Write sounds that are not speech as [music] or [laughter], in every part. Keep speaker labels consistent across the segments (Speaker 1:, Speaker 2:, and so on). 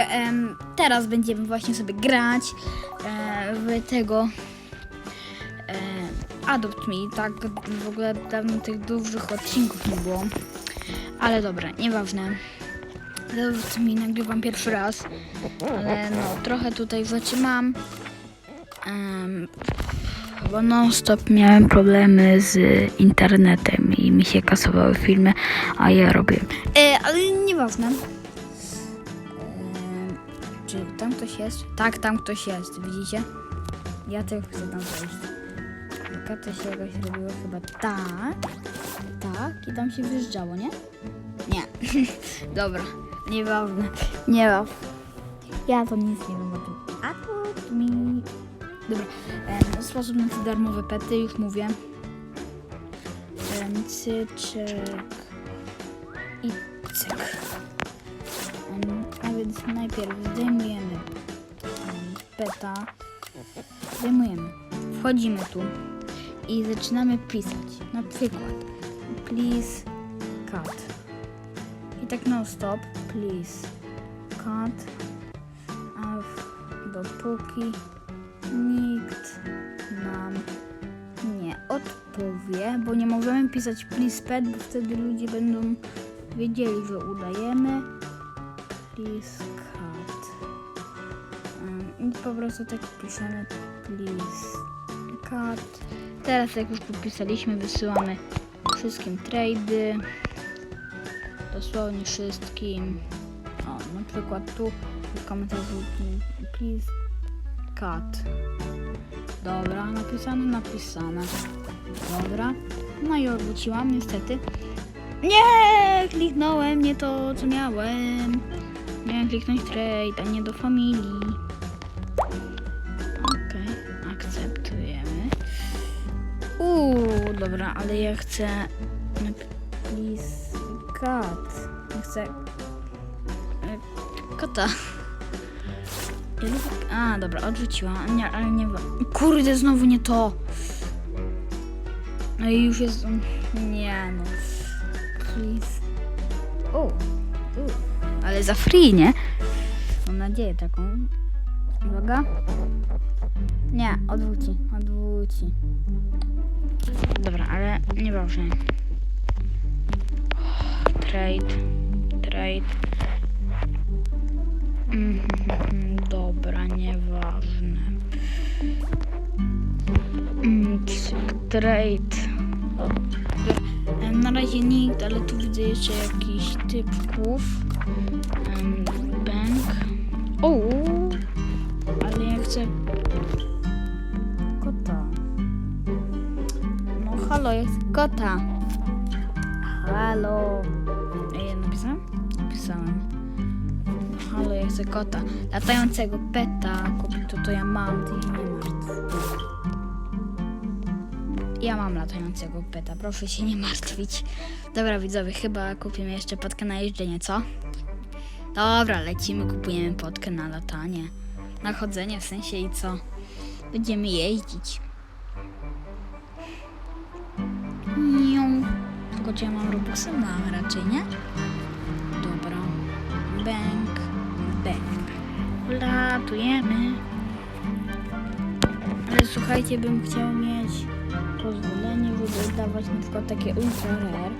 Speaker 1: em, teraz będziemy właśnie sobie grać e, w tego e, Adopt Me, tak w ogóle dawno tych dużych odcinków nie było, ale dobra, nieważne. Adopt Me nagrywam pierwszy raz, ale no trochę tutaj rzeczy mam, bo non stop miałem problemy z internetem i mi się kasowały filmy, a ja robię. E, ale nieważne. Ktoś jest? Tak, tam ktoś jest, widzicie? Ja też chcę tam wejść. Tylko to się jakoś robiło chyba tak. Tak, i tam się wyjeżdżało, nie? Nie. [laughs] Dobra, nieważne. Nie ma. Ja to nic nie wiem o tym. A to mi... Dobra, em, sposób na te darmowe pety, już mówię. Em, cyczek i cyk. Więc najpierw zdejmujemy peta. Zdejmujemy. Wchodzimy tu i zaczynamy pisać. Na przykład please cut. I tak non stop. Please cut. A dopóki nikt nam nie odpowie, bo nie możemy pisać please pet, bo wtedy ludzie będą wiedzieli, że udajemy please cut. Um, po prostu tak piszemy please cut. Teraz jak już podpisaliśmy, wysyłamy wszystkim trady. Dosłownie wszystkim. O, na przykład tu w komentarzu please cut. Dobra, napisane, napisane. Dobra. No i odwróciłam niestety. Nie, kliknąłem nie to, co miałem. Miałem kliknąć trade, a nie do familii. Okej, akceptujemy. Uuu, dobra, ale ja chcę... Please, cut. Ja chcę... e, Kota. A, dobra, odrzuciłam. Nie, ale nie... Kurde, znowu nie to. No i już jest... Nie, no. Please. O. ale za free, nie? Mam nadzieję taką. Uwaga. Nie, odwróci, odwróci. Dobra, ale nieważne. Trade, trade. Mhm, dobra, nieważne. Mm, Trade. Na razie nikt, ale tu widzę jeszcze jakiś typków. Em, Bank. O, ale ja chcę kota. No halo, ja chcę kota. Halo. Ej, napisałem? Napisałem. Halo, ja chcę kota. Latającego peta, kobito, to ja mam, ty nie martw. Ja mam latającego peta, proszę się nie martwić. Dobra, widzowie, chyba kupimy jeszcze podkę na jeżdżenie, co? Dobra, lecimy, kupujemy podkę na latanie. Na chodzenie w sensie i co? Będziemy jeździć. Nią. Tylko czy ja mam robuxy? Mam raczej, nie? Dobra. Bank. Bank. Latujemy. Ale słuchajcie, bym chciał mieć pozwolenie, żeby dawać na przykład takie ultra rare.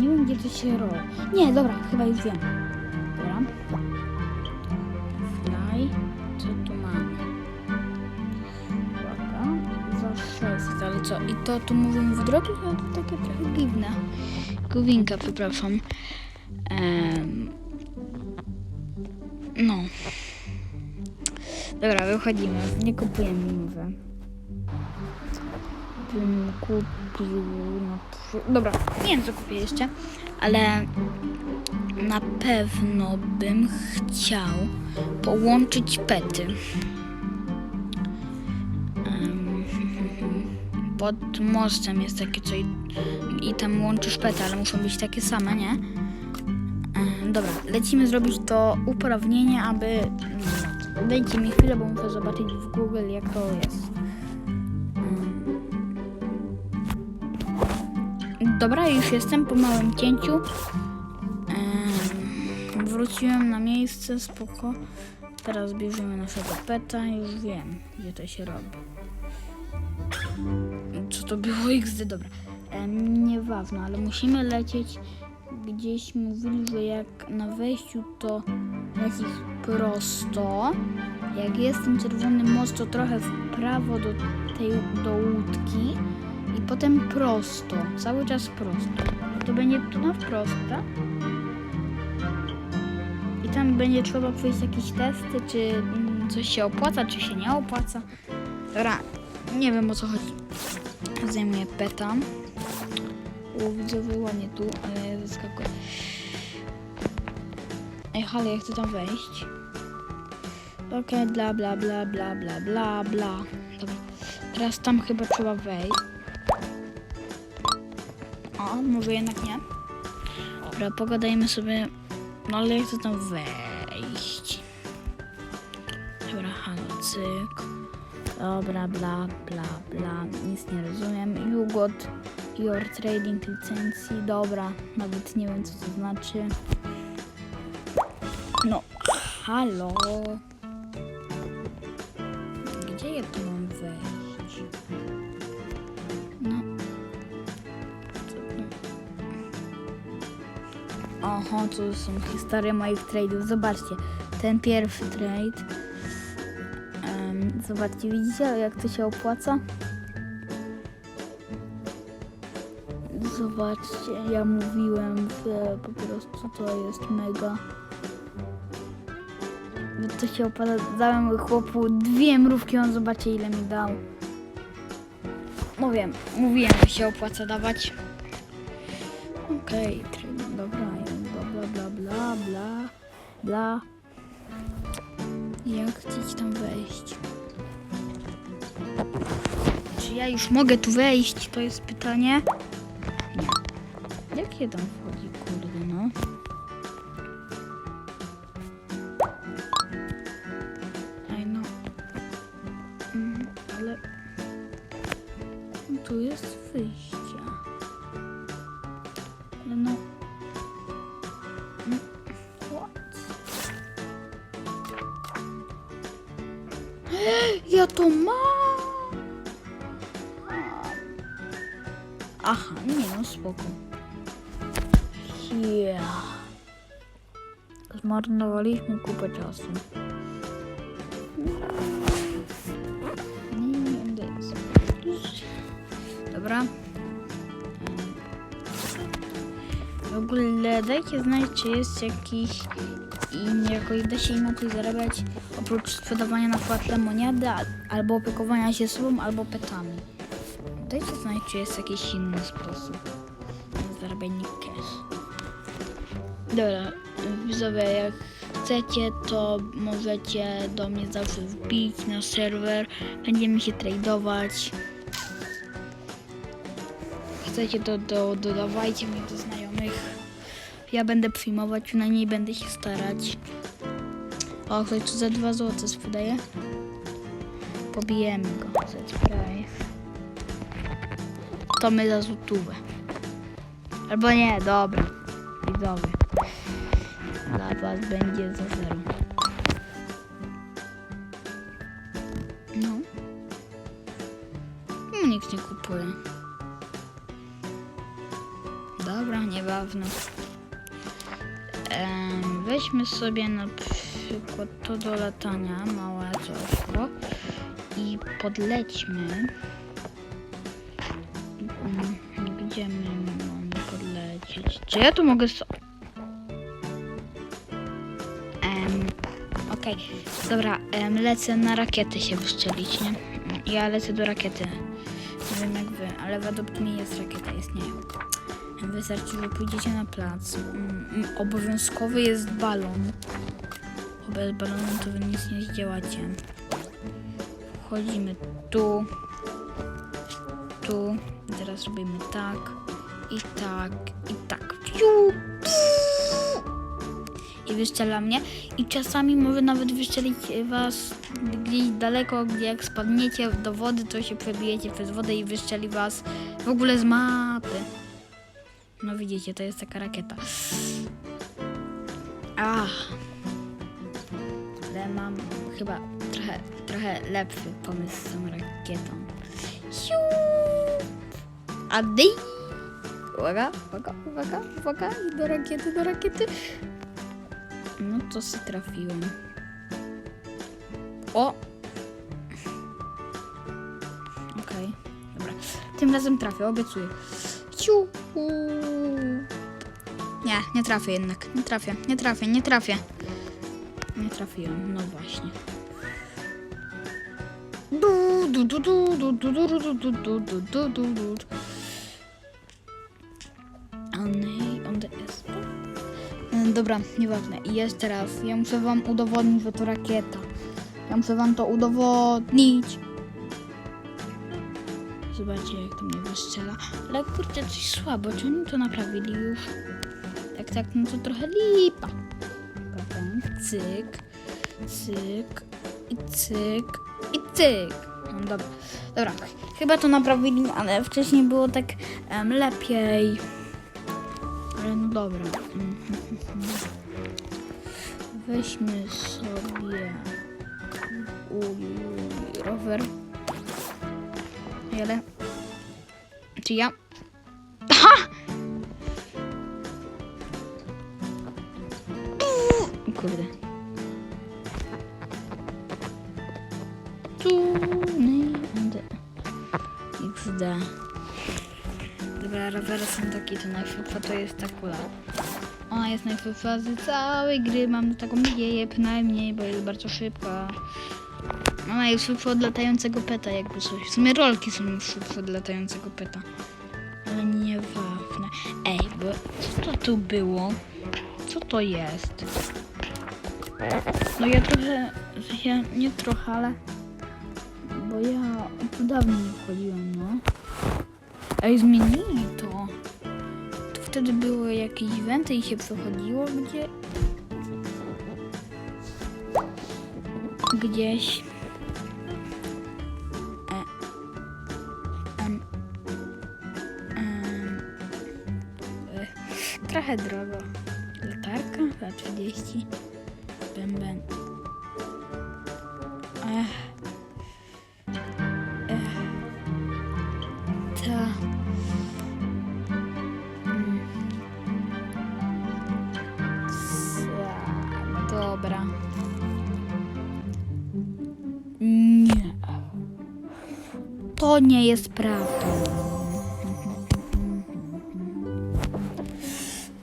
Speaker 1: Nie wiem, gdzie to się robi. Nie, dobra, chyba już wiem. Dobra. Fly. Co tu mamy? Uwaga. Za 600, ale co? I to tu mówią w drodze? No to takie trochę dziwne. Gówinka, przepraszam. No. Dobra, wychodzimy. Nie kupujemy, mówię. Bym kupił przy... Dobra, nie wiem co kupię jeszcze, ale na pewno bym chciał połączyć pety. [laughs] Pod mostem jest takie co i, tam łączysz pety, ale muszą być takie same, nie? Dobra, lecimy zrobić to uprawnienie, aby... no, Dajcie mi chwilę, bo muszę zobaczyć w Google jak to jest. Dobra, już jestem po małym cięciu. Em, wró- wróciłem na miejsce, spoko. Teraz bierzemy naszego peta, już wiem, gdzie to się robi. Co to było [laughs] XD, dobra. Em, nieważne, ale musimy lecieć gdzieś mówili, że jak na wejściu to lecisz prosto. Jak jest ten czerwony most, to trochę w prawo do tej do łódki potem prosto. Cały czas prosto. To będzie tu na wprost, tak? I tam będzie trzeba przejść jakieś testy, czy mm, coś się opłaca, czy się nie opłaca. Dobra, nie wiem o co chodzi. Zajmuję peta. O, widzowie ładnie tu, ale ja zaskakuję. Ej, halo, ja chcę tam wejść. Okej, bla, bla, bla, bla, bla, bla, bla. Dobra. Teraz tam chyba trzeba wejść. O, może jednak nie. Dobra, pogadajmy sobie. No ale ja chcę tam wejść. Dobra, halo. Dobra, bla, bla, bla. Nic nie rozumiem. You got your trading licencji. Dobra, nawet nie wiem co to znaczy. No, halo. Gdzie ja tu mam wejść? Oho, to są historie moich tradeów. Zobaczcie, ten pierwszy trade. Em, zobaczcie, widzicie jak to się opłaca? Zobaczcie, ja mówiłem, że po prostu to jest mega. To się opłaca. Dałem chłopu dwie mrówki, on zobaczy ile mi dał. Mówię, mówiłem, że się opłaca dawać. Okej, okay, dobra, bla bla bla. Jak chcecie tam wejść? Czy ja już mogę tu wejść? To jest pytanie. Nie. Jak je tam Ja to mam! Aha, nie no, spoko. Yeah. Zmarnowaliśmy kupę czasu. Nie. Dobra. W ogóle dajcie znać, czy jest jakiś i jakoś da się inaczej zarabiać oprócz sprzedawania na przykład lemoniady al- albo opiekowania się sobą albo petami. Dajcie znać, czy jest jakiś inny sposób na zarabianie cash. Dobra, widzowie, jak chcecie, to możecie do mnie zawsze wbić na serwer. Będziemy się tradować. Chcecie, to do, dodawajcie mnie do znajomych. Ja będę przyjmować, przynajmniej będę się starać. O, ktoś tu za 2 zł sprzedaje? Pobijemy go. Zespray. To my za złotówę. Albo nie, dobra. Widzowie. Dla was będzie za zero. No. No, nikt nie kupuje. Dobra, nieważne. Em, weźmy sobie na przykład to do latania, małe coś, i podlećmy. Mm, Gdzie my mamy podlecieć? Czy ja tu mogę so... Okej, dobra, lecę na rakiety się wystrzelić, nie? Ja lecę do rakiety. Nie wiem jak wy, ale według mnie jest rakieta, istnieje. Wystarczy, że pójdziecie na plac. Mm, mm, Obowiązkowy jest balon. Bo bez balonu to wy nic nie zdziałacie. Wchodzimy tu. Tu. Teraz robimy tak. I tak. I tak. Pff. I wystrzela mnie. I czasami może nawet wystrzelić was gdzieś daleko, gdzie jak spadniecie do wody, to się przebijecie przez wodę i wystrzeli was w ogóle z mapy. No widzicie, to jest taka rakieta. Ach. Ale mam chyba trochę, trochę lepszy pomysł z tą rakietą. Siu! A dy! Uwaga, uwaga, uwaga, uwaga. Do rakiety, do rakiety. No to się trafiłem. O! Okej, dobra. Tym razem trafię, obiecuję. Ciu! Nie, nie trafię jednak. Nie trafię, nie trafię, nie trafię. Nie trafiłem, no właśnie. Du, du, du, du, du, du, du, du, du, du, du, du, du, du. On, on the jest. Dobra, nieważne. I jeszcze raz. Ja muszę wam udowodnić, że to rakieta. Ja muszę wam to udowodnić. Zobaczcie, jak to mnie wystrzela. Ale kurczę, coś słabo. Czy oni to naprawili już? Tak, tak, no to trochę lipa. Cyk, cyk i cyk i cyk. No dobra, dobra. Chyba to naprawili, ale wcześniej było tak em, lepiej. Ale no dobra. Mhm. Weźmy sobie rower. Jele. Czy ja? To jest ta kula. Ona jest najszybsza z całej gry, mam taką nadzieję przynajmniej, bo jest bardzo szybka. Ona jest szybsza od latającego peta, jakby coś. W sumie rolki są szybsze od latającego peta. Ale nieważne. Ej, bo co to tu było? Co to jest? No ja trochę, sensie nie trochę, ale... Bo ja tu dawno nie wchodziłem, no. Ej, zmienili to. Wtedy były jakieś eventy i się przechodziło gdzie... Gdzieś... E, e, trochę drogo. Latarka? Za 30. Nie jest prawda.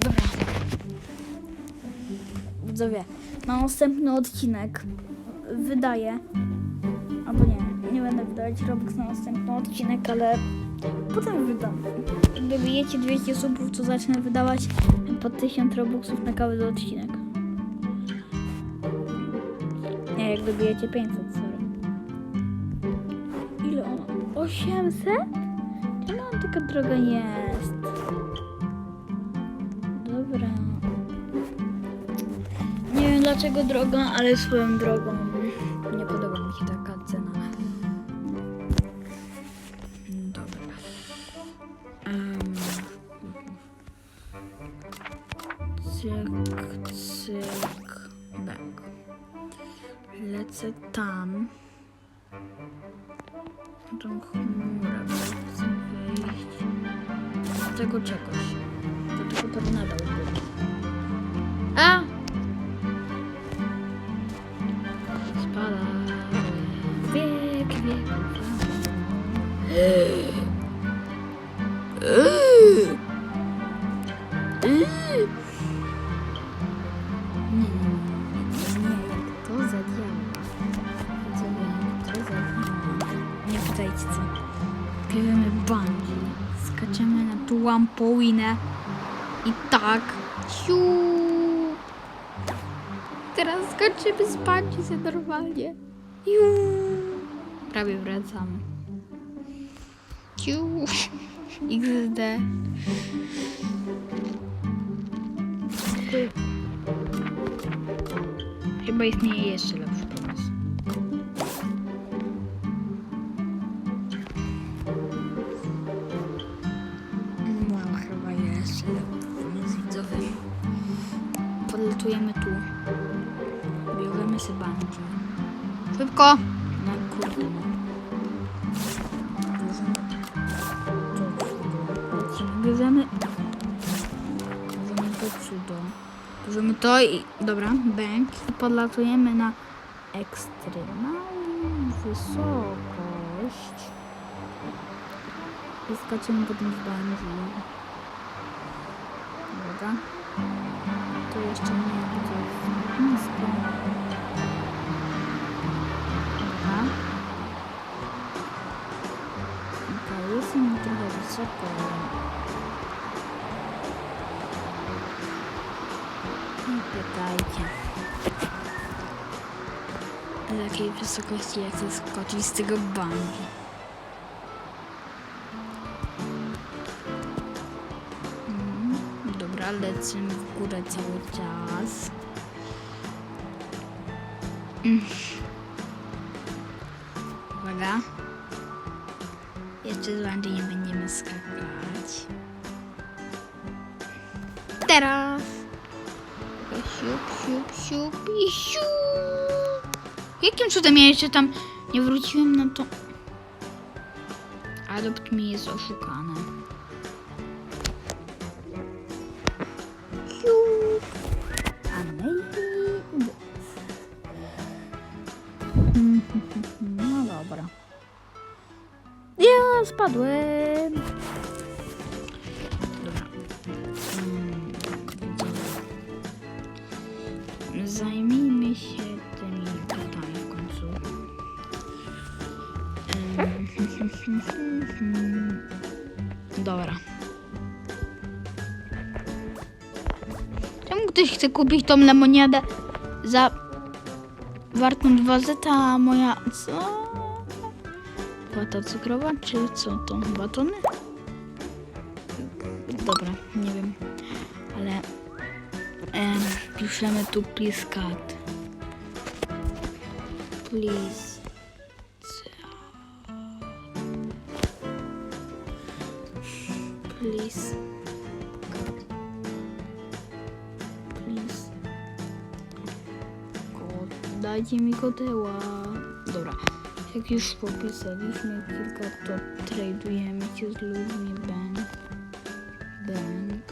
Speaker 1: Dobra. Widzowie, na następny odcinek wydaję, albo nie, nie będę wydawać Robux na następny odcinek, ale potem wydam. Jak dobijecie 200 subów, to zacznę wydawać po 1000 Robuxów na każdy odcinek. Nie, jak dobijecie 500, 800? Ile ona taka droga jest? Dobra. Nie wiem dlaczego droga, ale swoją drogą nie podoba mi się taka cena. Dobra. Um. Cyk, cyk. Lecę tam. Tą chmurę, bo chcę wyjść z tego czegoś. Do tego tornada było. A! Spada. Wiek, wiek. Nie, tą lampoinę i tak. Siu. Teraz skoczymy bungee sobie normalnie. Ju. Prawie wracamy. Ciu. [laughs] XD. Chyba istnieje jeszcze lepszy Szybko! No kurde, no. Bierzemy. Bierzemy... To cudo. Bierzemy to i... Dobra, bank. I podlatujemy na ekstremalną wysokość. I skaczemy potem w bungee. Dobra. To jeszcze nie będzie nisko. Trochę wysoko. Nie pytajcie. Do jakiej wysokości ja chcę skoczyć z tego bungee. Mm, Dobra, lecimy w górę cały czas. Mm. Jeszcze z nie będziemy skakać. Teraz. Siup, siup, siup i siup. Jakim cudem ja jeszcze tam nie wróciłem na to? Adopt mi jest oszukane. Mm. Zajmijmy się tymi kratami w końcu. Em, Dobra. Czemu ktoś chce kupić tą lemoniadę za wartą 2 zeta, a moja co? Wata cukrowa, czy co to? Batony? Dobra, nie wiem. Ale em, piszemy tu please cut. Please. Please. Please. Dajcie mi koteła. Dobra. Jak już popisaliśmy kilka, to tradujemy się z ludźmi bank. Bank.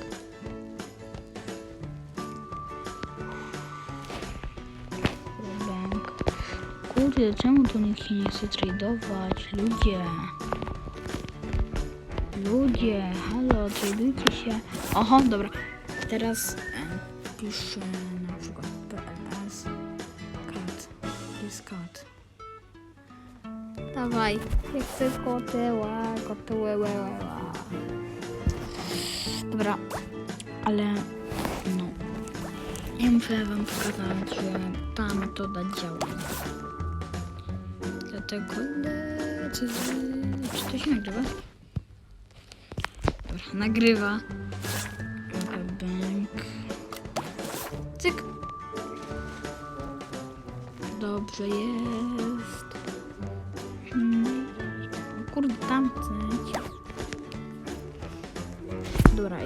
Speaker 1: Bank. Kurde, czemu to nikt się nie chce tradować? Ludzie. Ludzie, halo, tradujcie się. Oho, dobra. Teraz e, piszę Dawaj, jak chcę koteła, kotełełeła. Dobra, ale no. Ja muszę wam pokazać, że ta metoda działa. Dlatego z... Czy to się nagrywa? Dobra, nagrywa. Bank. Cyk. Dobrze jest.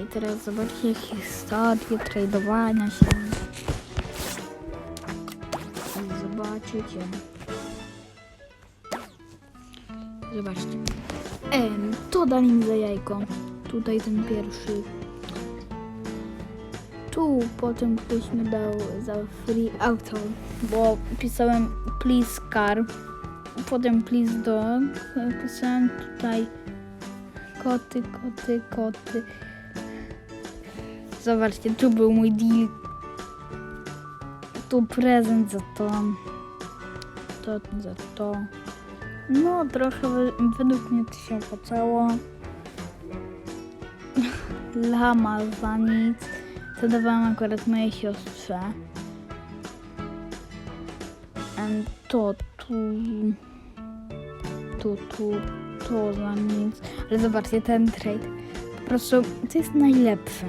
Speaker 1: I teraz zobaczcie historię tradowania się. I zobaczycie. Zobaczcie. Em, to dali mi za jajko. Tutaj ten pierwszy. Tu potem ktoś mi dał za free auto, bo pisałem please car. Potem please dog. Pisałem tutaj koty, koty, koty. Zobaczcie, tu był mój deal. Tu prezent za to. To za to. No, trochę we- według mnie to się opłacało. [laughs] Lama za nic. To dawałam akurat mojej siostrze. And to tu. Tu, tu, to za nic. Ale zobaczcie, ten trade. Po prostu to jest najlepszy.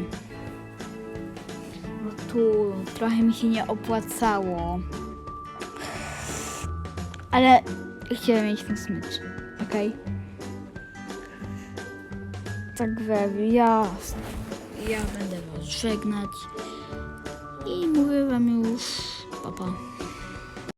Speaker 1: Trochę mi się nie opłacało. Ale chciałem mieć ten smycz, okej? Także ja, ja będę was żegnać i mówię wam już papa. Pa.